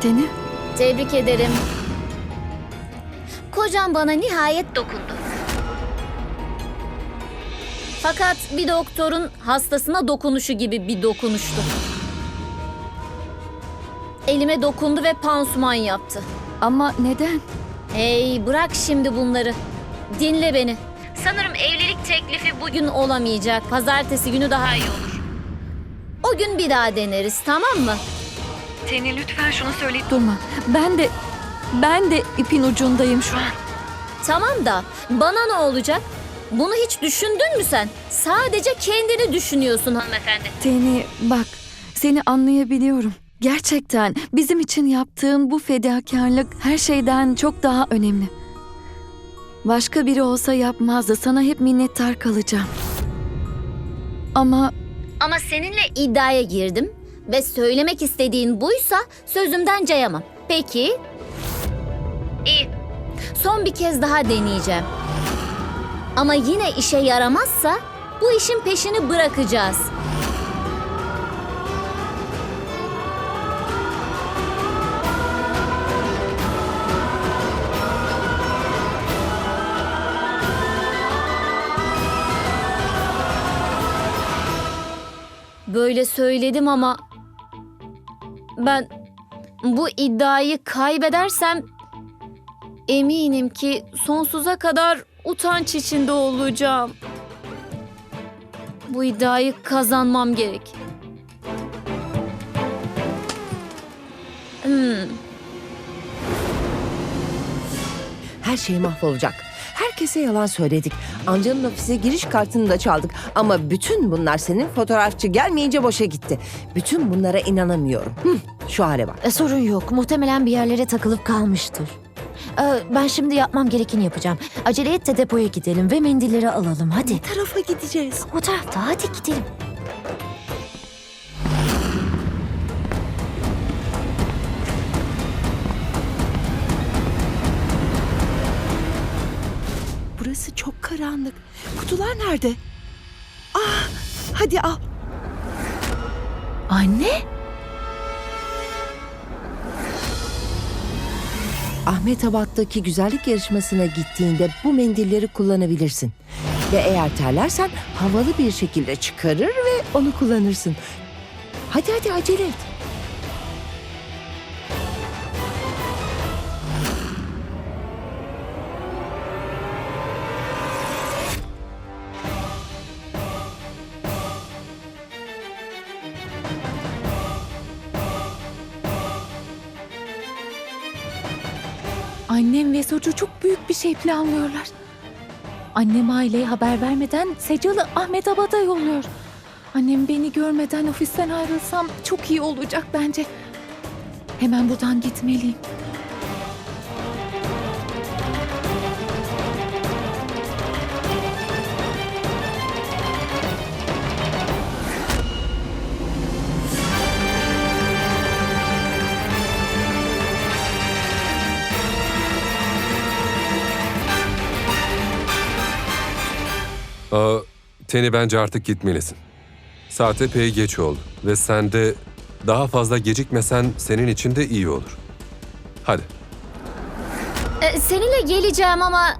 Teni. Tebrik ederim. Kocam bana nihayet dokundu. Fakat bir doktorun hastasına dokunuşu gibi bir dokunuştu. Elime dokundu ve pansuman yaptı. Ama neden? Hey bırak şimdi bunları. Dinle beni. Sanırım evlilik teklifi bugün olamayacak. Pazartesi günü daha iyi olur. O gün bir daha deneriz tamam mı? Teni lütfen şunu söyleyip durma. Ben de ben de ipin ucundayım şu an. Tamam da bana ne olacak? Bunu hiç düşündün mü sen? Sadece kendini düşünüyorsun hanımefendi. Teni bak seni anlayabiliyorum. Gerçekten bizim için yaptığın bu fedakarlık her şeyden çok daha önemli. Başka biri olsa yapmazdı. Sana hep minnettar kalacağım. Ama Ama seninle iddiaya girdim ve söylemek istediğin buysa sözümden cayamam. Peki? İyi. Son bir kez daha deneyeceğim. Ama yine işe yaramazsa bu işin peşini bırakacağız. Böyle söyledim ama ben bu iddiayı kaybedersem eminim ki sonsuza kadar utanç içinde olacağım. Bu iddiayı kazanmam gerek. Hmm, Her şey mahvolacak. Herkese yalan söyledik. Amcanın ofise giriş kartını da çaldık. Ama bütün bunlar senin fotoğrafçı gelmeyince boşa gitti. Bütün bunlara inanamıyorum. Hı, şu hale bak. E, sorun yok. Muhtemelen bir yerlere takılıp kalmıştır. E, ben şimdi yapmam gerekeni yapacağım. Acele et de depoya gidelim ve mendilleri alalım. Hadi. tarafa gideceğiz? O tarafta hadi gidelim. Karanlık. Kutular nerede? Ah, hadi al. Anne? Ahmetabad'daki güzellik yarışmasına gittiğinde bu mendilleri kullanabilirsin. Ve eğer terlersen havalı bir şekilde çıkarır ve onu kullanırsın. Hadi hadi acele et. Annem ve Socu çok büyük bir şey planlıyorlar. Annem aileye haber vermeden Secal'ı Ahmetabad'a yolluyor. Annem beni görmeden ofisten ayrılsam çok iyi olacak bence. Hemen buradan gitmeliyim. Teni bence artık gitmelisin. Saat epey geç oldu ve sen de daha fazla gecikmesen senin için de iyi olur. Hadi. e, seninle geleceğim ama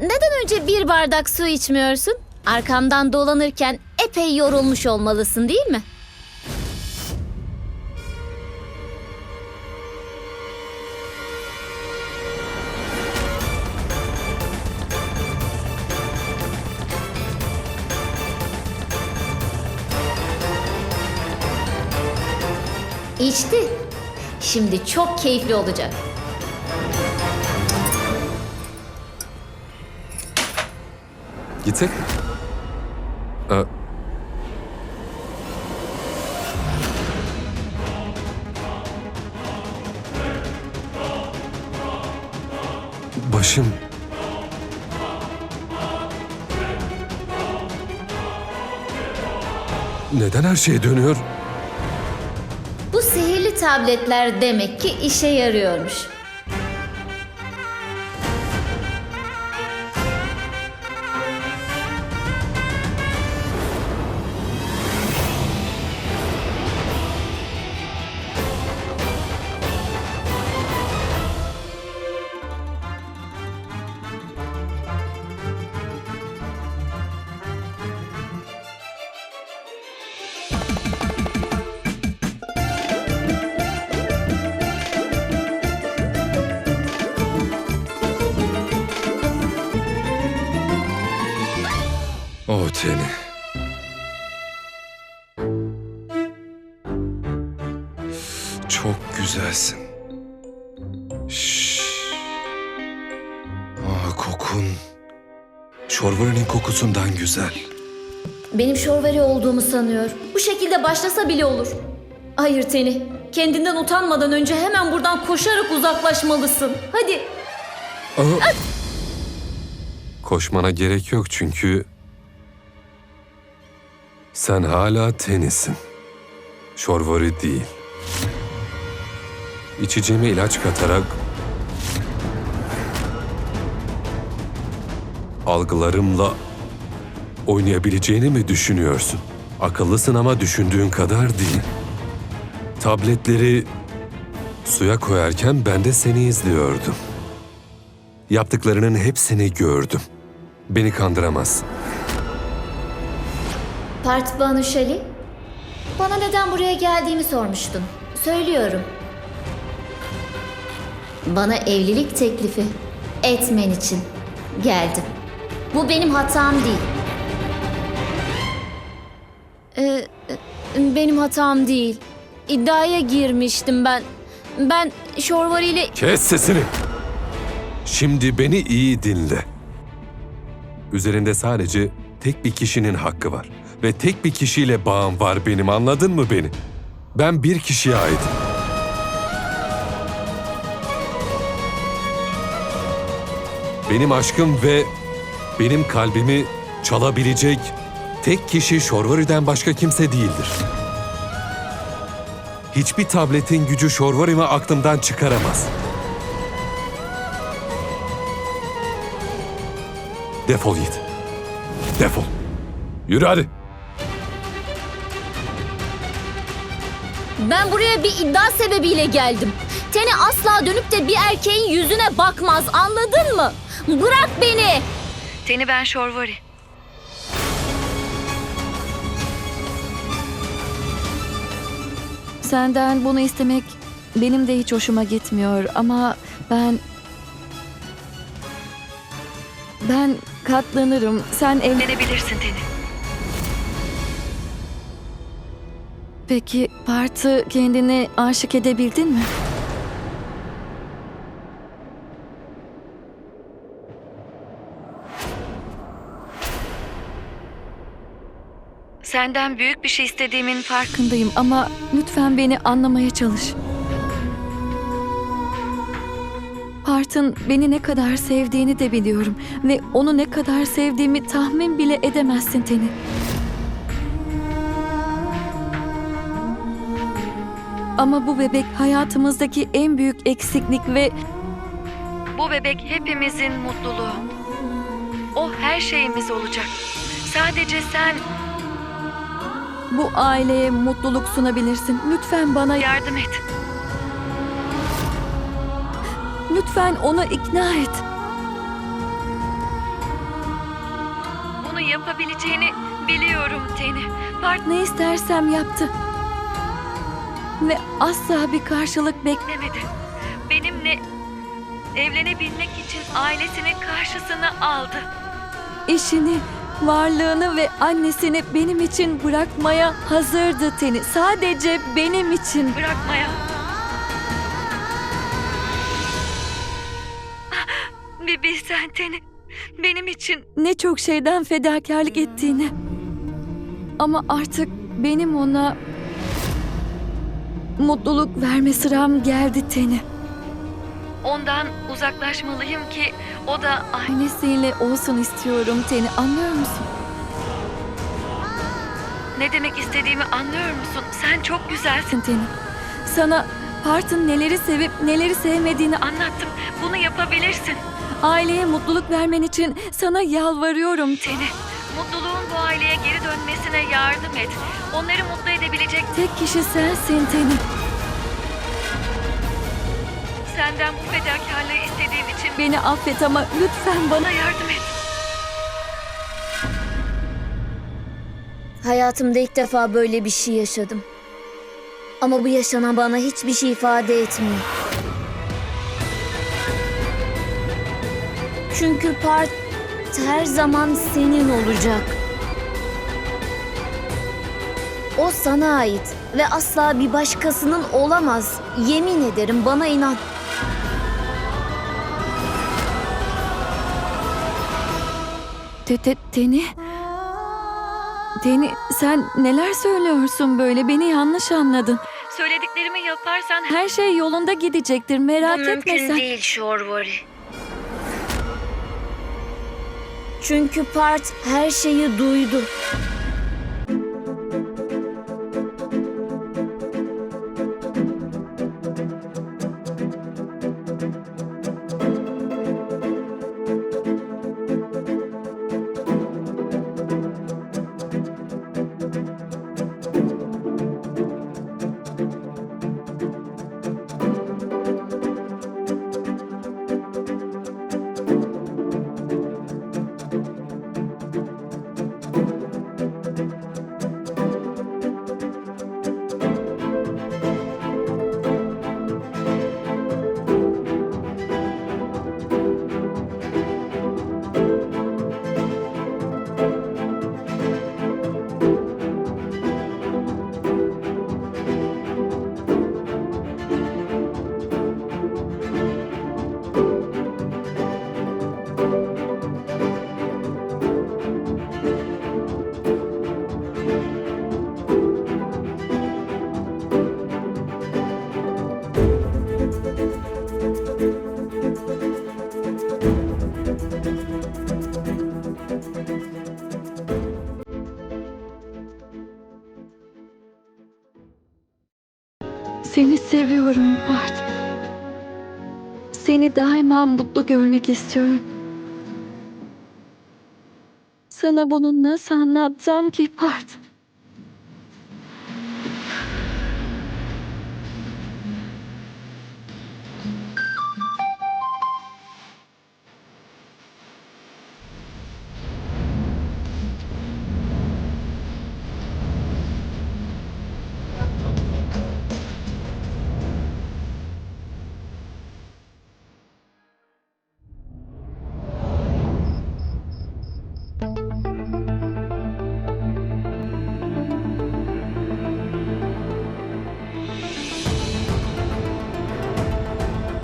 neden önce bir bardak su içmiyorsun? Arkamdan dolanırken epey yorulmuş olmalısın değil mi? İçti. Şimdi çok keyifli olacak. Gitsek mi? Aa, Başım. Neden her şey dönüyor? Tabletler demek ki işe yarıyormuş. O Teni. Çok güzelsin. Şşş. Aa, kokun. Şorvarının kokusundan güzel. Benim şorveri olduğumu sanıyor. Bu şekilde başlasa bile olur. Hayır Teni. Kendinden utanmadan önce hemen buradan koşarak uzaklaşmalısın. Hadi. Aa. Koşmana gerek yok çünkü sen hala tenisin. Şorvari değil. İçeceğime ilaç katarak algılarımla oynayabileceğini mi düşünüyorsun? Akıllısın ama düşündüğün kadar değil. Tabletleri suya koyarken ben de seni izliyordum. Yaptıklarının hepsini gördüm. Beni kandıramazsın. Part Banuşali. Bana neden buraya geldiğimi sormuştun. Söylüyorum. Bana evlilik teklifi etmen için geldim. Bu benim hatam değil. Ee, e, benim hatam değil. İddiaya girmiştim ben. Ben Şorvari ile Kes sesini. Şimdi beni iyi dinle. Üzerinde sadece tek bir kişinin hakkı var. Ve tek bir kişiyle bağım var benim anladın mı beni? Ben bir kişiye aitim. Benim aşkım ve benim kalbimi çalabilecek tek kişi Şorvari'den başka kimse değildir. Hiçbir tabletin gücü Şorvari'mi aklımdan çıkaramaz. Defol git. Defol. Yürü hadi. Ben buraya bir iddia sebebiyle geldim. Teni asla dönüp de bir erkeğin yüzüne bakmaz anladın mı? Bırak beni. Seni ben Şorvari. Senden bunu istemek benim de hiç hoşuma gitmiyor ama ben... Ben katlanırım. Sen evlenebilirsin Teni. Peki Part'ı kendine aşık edebildin mi? Senden büyük bir şey istediğimin farkındayım ama lütfen beni anlamaya çalış. Part'ın beni ne kadar sevdiğini de biliyorum ve onu ne kadar sevdiğimi tahmin bile edemezsin Teni. Ama bu bebek hayatımızdaki en büyük eksiklik ve bu bebek hepimizin mutluluğu. O her şeyimiz olacak. Sadece sen bu aileye mutluluk sunabilirsin. Lütfen bana yardım et. Lütfen onu ikna et. Bunu yapabileceğini biliyorum Teni. Part ne istersem yaptı. Ve asla bir karşılık beklemedi. Benimle evlenebilmek için ailesinin karşısına aldı. İşini, varlığını ve annesini benim için bırakmaya hazırdı Teni. Sadece benim için bırakmaya. Bir bilsen Teni. Benim için ne çok şeyden fedakarlık ettiğini. Ama artık benim ona mutluluk verme sıram geldi Teni. Ondan uzaklaşmalıyım ki o da annesiyle olsun istiyorum Teni. Anlıyor musun? Ne demek istediğimi anlıyor musun? Sen çok güzelsin Teni. Sana Part'ın neleri sevip neleri sevmediğini anlattım. Bunu yapabilirsin. Aileye mutluluk vermen için sana yalvarıyorum Teni. Mutluluğun bu aileye geri dönmesine yardım et. Onları mutlu edebilecek tek kişi sensin Teni. Senden bu fedakarlığı istediğim için beni affet ama lütfen bana yardım et. Hayatımda ilk defa böyle bir şey yaşadım. Ama bu yaşanan bana hiçbir şey ifade etmiyor. Çünkü part her zaman senin olacak. O sana ait ve asla bir başkasının olamaz. Yemin ederim bana inan. Te, te, Teni? Teni sen neler söylüyorsun böyle beni yanlış anladın. Söylediklerimi yaparsan her şey yolunda gidecektir merak etme sen. değil Şorvari. Çünkü Part her şeyi duydu. Seni seviyorum Bart. Seni daima mutlu görmek istiyorum. Sana bunu nasıl anlatsam ki Bart?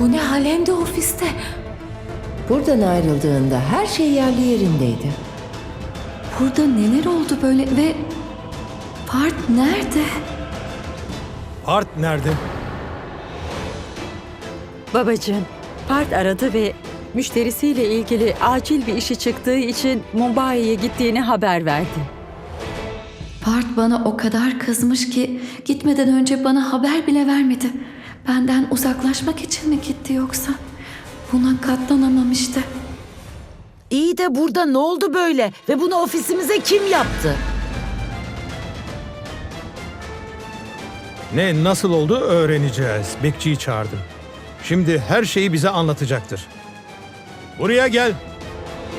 Bu ne hal hem de ofiste. Buradan ayrıldığında her şey yerli yerindeydi. Burada neler oldu böyle ve Bart nerede? Art nerede? Babacığım, Part aradı ve müşterisiyle ilgili acil bir işi çıktığı için Mumbai'ye gittiğini haber verdi. Bart bana o kadar kızmış ki gitmeden önce bana haber bile vermedi. Benden uzaklaşmak için mi gitti yoksa? Buna katlanamam işte. İyi de burada ne oldu böyle ve bunu ofisimize kim yaptı? Ne nasıl oldu öğreneceğiz. Bekçiyi çağırdım. Şimdi her şeyi bize anlatacaktır. Buraya gel.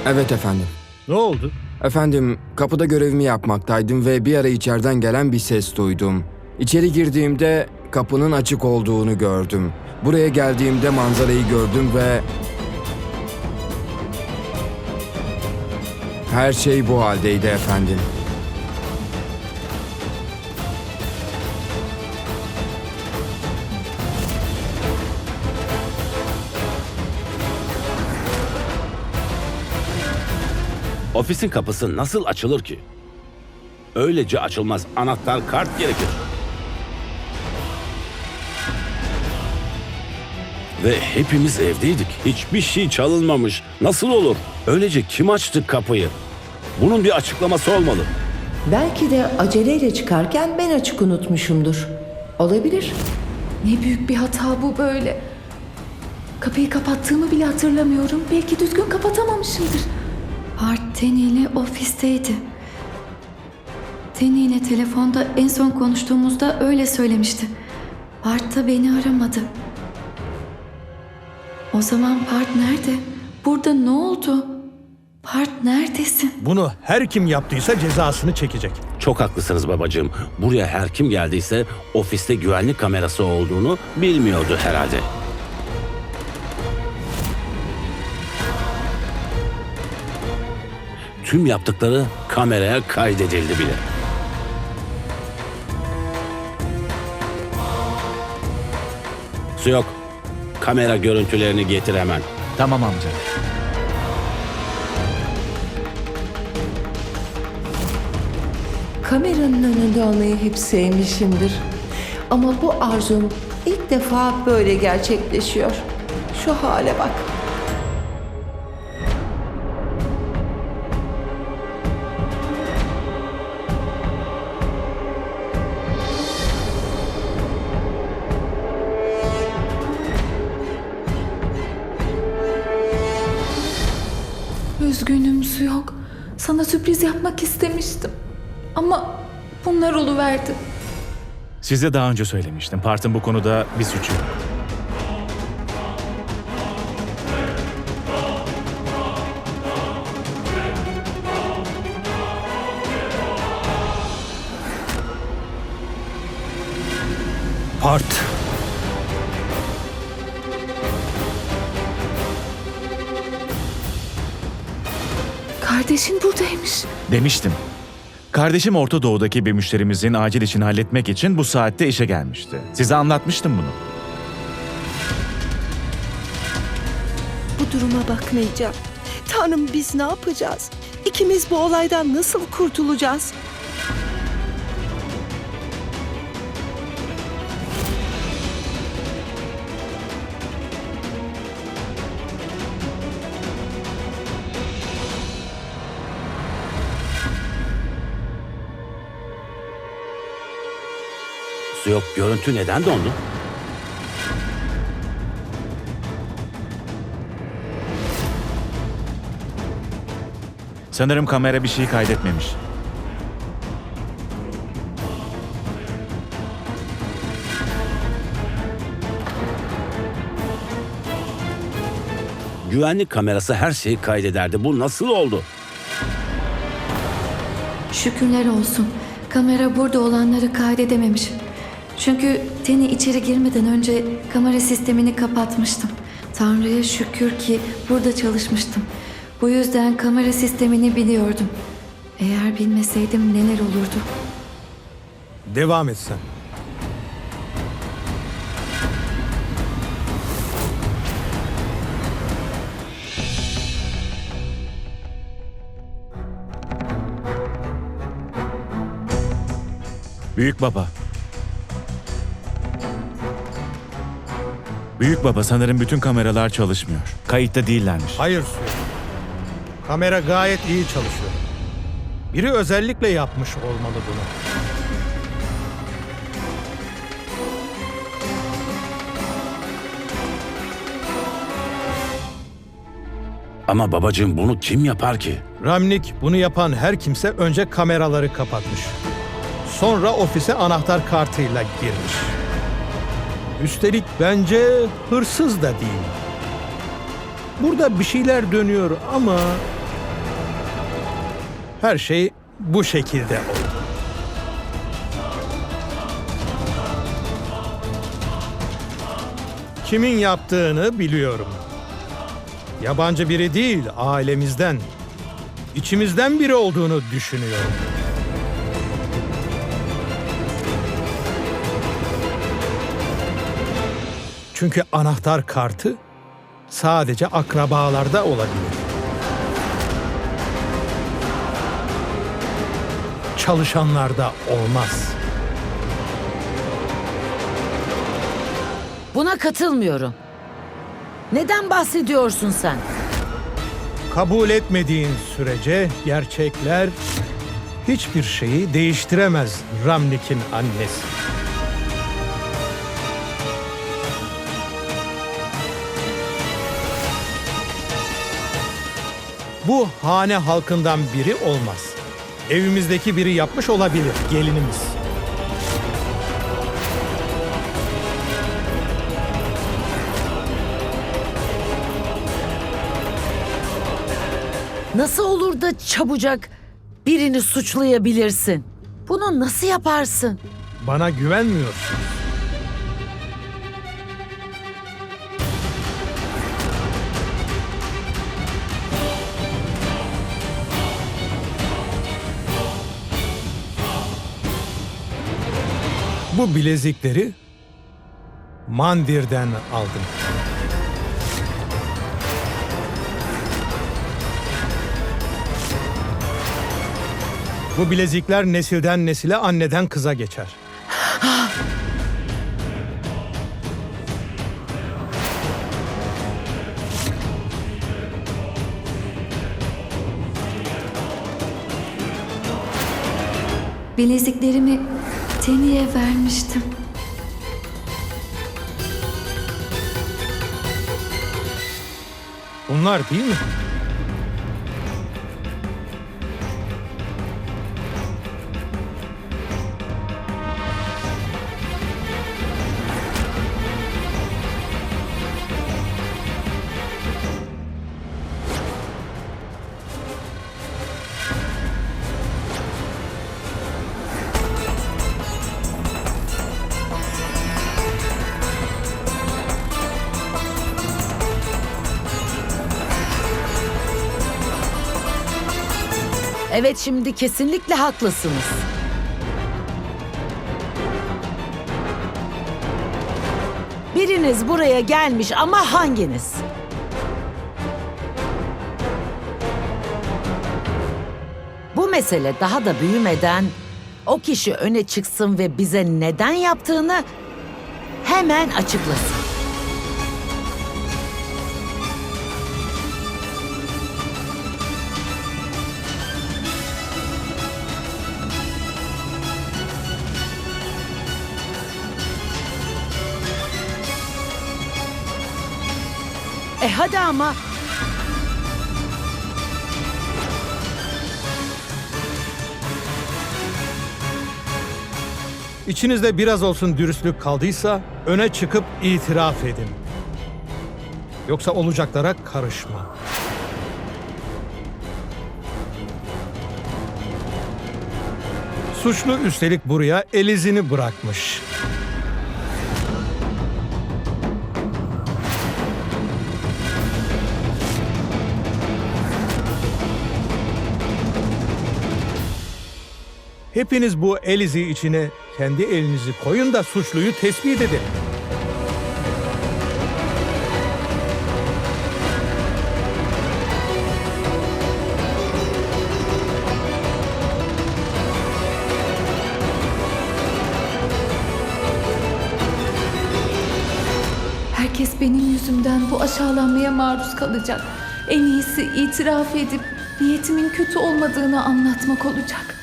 Evet efendim. Ne oldu? Efendim, kapıda görevimi yapmaktaydım ve bir ara içeriden gelen bir ses duydum. İçeri girdiğimde kapının açık olduğunu gördüm. Buraya geldiğimde manzarayı gördüm ve... Her şey bu haldeydi efendim. Ofisin kapısı nasıl açılır ki? Öylece açılmaz. Anahtar kart gerekir. Ve hepimiz evdeydik. Hiçbir şey çalınmamış. Nasıl olur? Öylece kim açtı kapıyı? Bunun bir açıklaması olmalı. Belki de aceleyle çıkarken ben açık unutmuşumdur. Olabilir. Ne büyük bir hata bu böyle. Kapıyı kapattığımı bile hatırlamıyorum. Belki düzgün kapatamamışımdır. Bart Teni ile ofisteydi. Teni ile telefonda en son konuştuğumuzda öyle söylemişti. Bart da beni aramadı. O zaman Part nerede? Burada ne oldu? Part neredesin? Bunu her kim yaptıysa cezasını çekecek. Çok haklısınız babacığım. Buraya her kim geldiyse ofiste güvenlik kamerası olduğunu bilmiyordu herhalde. Tüm yaptıkları kameraya kaydedildi bile. Su yok. Kamera görüntülerini getir hemen. Tamam amca. Kameranın önünde olmayı hep sevmişimdir. Ama bu arzum ilk defa böyle gerçekleşiyor. Şu hale bak. Sana sürpriz yapmak istemiştim. Ama bunlar oluverdi. Size daha önce söylemiştim. Part'ın bu konuda bir suçu yok. Part. Kardeşim Orta Doğu'daki bir müşterimizin acil işini halletmek için bu saatte işe gelmişti. Size anlatmıştım bunu. Bu duruma bakmayacağım. Tanrım biz ne yapacağız? İkimiz bu olaydan nasıl kurtulacağız? Su yok. Görüntü neden dondu? Sanırım kamera bir şey kaydetmemiş. Güvenlik kamerası her şeyi kaydederdi. Bu nasıl oldu? Şükürler olsun. Kamera burada olanları kaydedememiş. Çünkü Teni içeri girmeden önce kamera sistemini kapatmıştım. Tanrı'ya şükür ki burada çalışmıştım. Bu yüzden kamera sistemini biliyordum. Eğer bilmeseydim neler olurdu? Devam et sen. Büyük baba. Büyük baba sanırım bütün kameralar çalışmıyor. Kayıtta değillermiş. Hayır Su. Kamera gayet iyi çalışıyor. Biri özellikle yapmış olmalı bunu. Ama babacığım bunu kim yapar ki? Ramnik bunu yapan her kimse önce kameraları kapatmış. Sonra ofise anahtar kartıyla girmiş. Üstelik bence hırsız da değil. Burada bir şeyler dönüyor ama her şey bu şekilde oldu. Kimin yaptığını biliyorum. Yabancı biri değil, ailemizden. İçimizden biri olduğunu düşünüyorum. Çünkü anahtar kartı sadece akrabalarda olabilir. Çalışanlarda olmaz. Buna katılmıyorum. Neden bahsediyorsun sen? Kabul etmediğin sürece gerçekler hiçbir şeyi değiştiremez Ramnik'in annesi. Bu hane halkından biri olmaz. Evimizdeki biri yapmış olabilir gelinimiz. Nasıl olur da çabucak birini suçlayabilirsin? Bunu nasıl yaparsın? Bana güvenmiyorsun. Bu bilezikleri Mandir'den aldım. Bu bilezikler nesilden nesile anneden kıza geçer. Bileziklerimi Teni'ye vermiştim. Bunlar değil mi? Evet şimdi kesinlikle haklısınız. Biriniz buraya gelmiş ama hanginiz? Bu mesele daha da büyümeden o kişi öne çıksın ve bize neden yaptığını hemen açıklasın. E hadi ama. İçinizde biraz olsun dürüstlük kaldıysa öne çıkıp itiraf edin. Yoksa olacaklara karışma. Suçlu üstelik buraya elizini bırakmış. Hepiniz bu elizi içine kendi elinizi koyun da suçluyu tespit edin. Herkes benim yüzümden bu aşağılanmaya maruz kalacak. En iyisi itiraf edip niyetimin kötü olmadığını anlatmak olacak.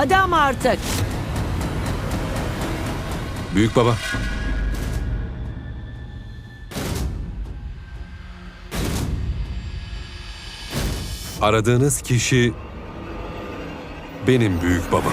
Hadi ama artık. Büyük baba. Aradığınız kişi benim büyük babam.